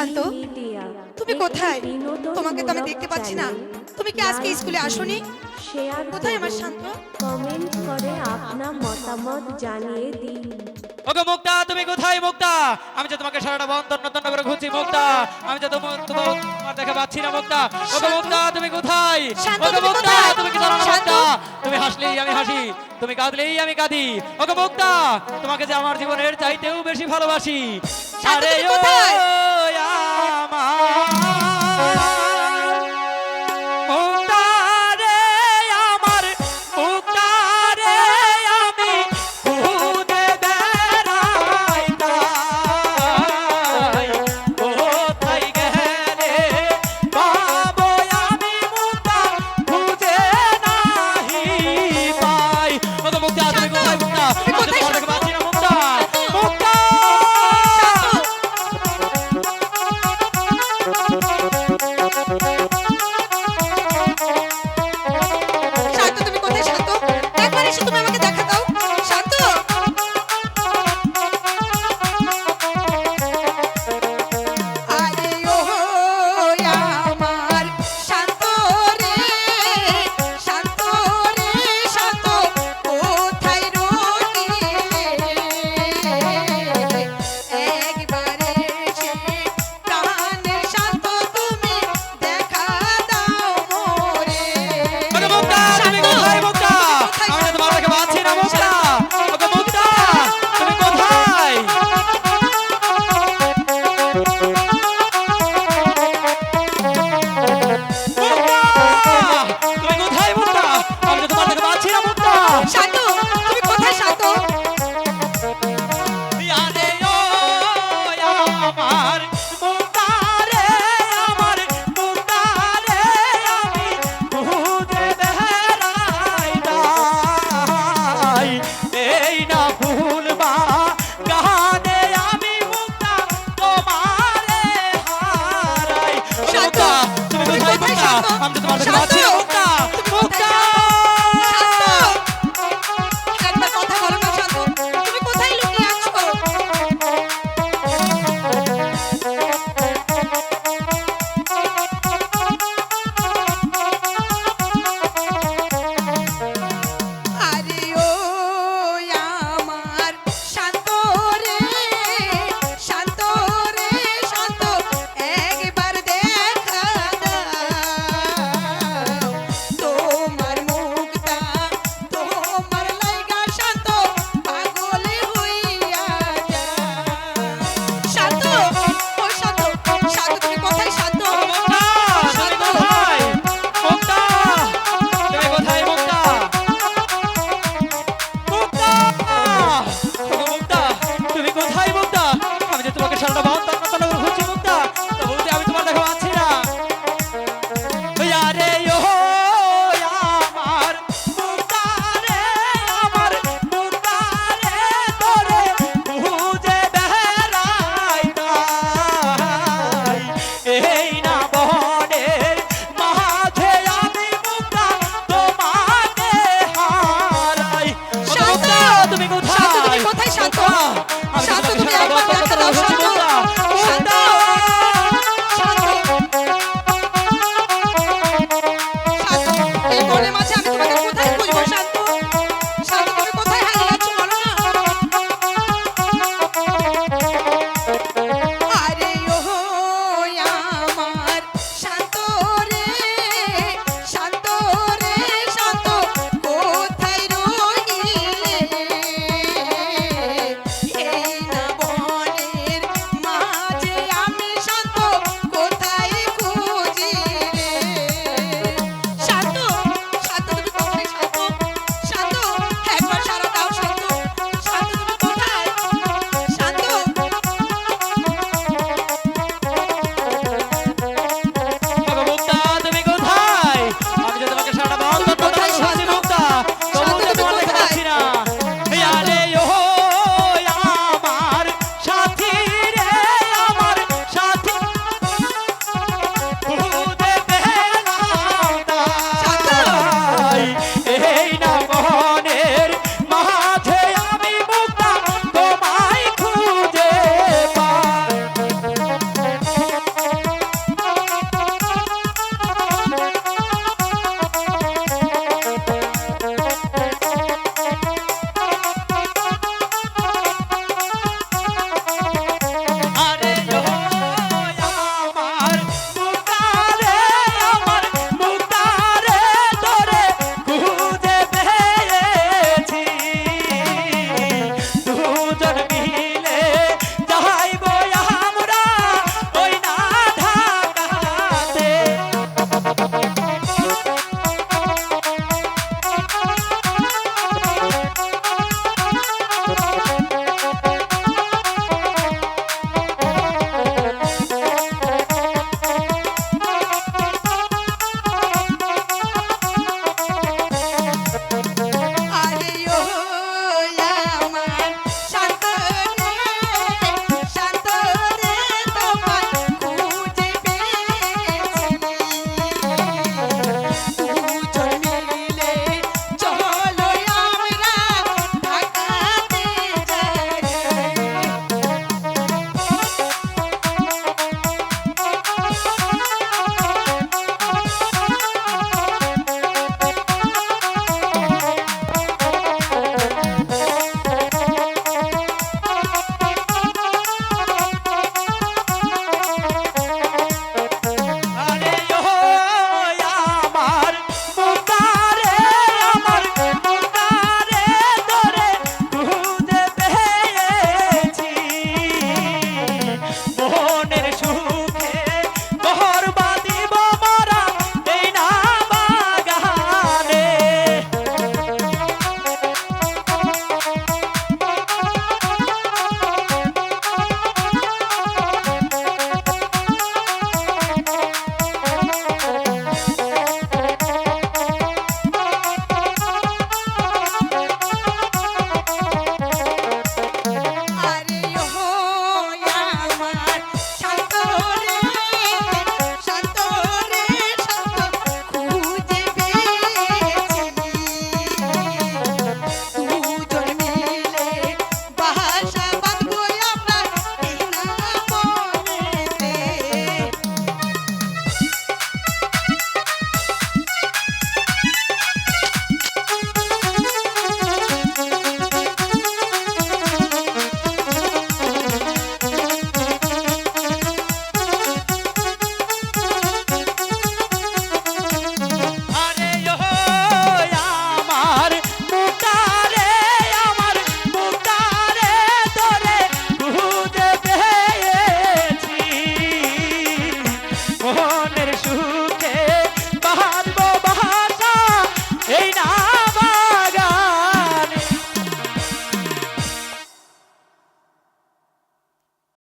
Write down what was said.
শান্ত। তুমি কোথায়? তোমাকে তো আমি দেখতে পাচ্ছি না। তুমি কি আজকে স্কুলে আসোনি? কোথায় আমার শান্ত? কমেন্ট করে আপনার মতামত জানিয়ে দিন। ওকে মুক্তা তুমি কোথায় মুক্তা? আমি যে তোমাকে সারাটা বন্ধ নতুন করে খুঁজছি মুক্তা। আমি যে তোমার তোমার তোমার দেখে পাচ্ছি না মুক্তা। ওকে মুক্তা তুমি কোথায়? ওকে মুক্তা তুমি কি জানো মুক্তা? তুমি হাসলেই আমি হাসি তুমি কাঁদলেই আমি কাঁদি। ওকে মুক্তা তোমাকে যে আমার জীবনের চাইতেও বেশি ভালোবাসি। শান্ত, আরে কোথায়?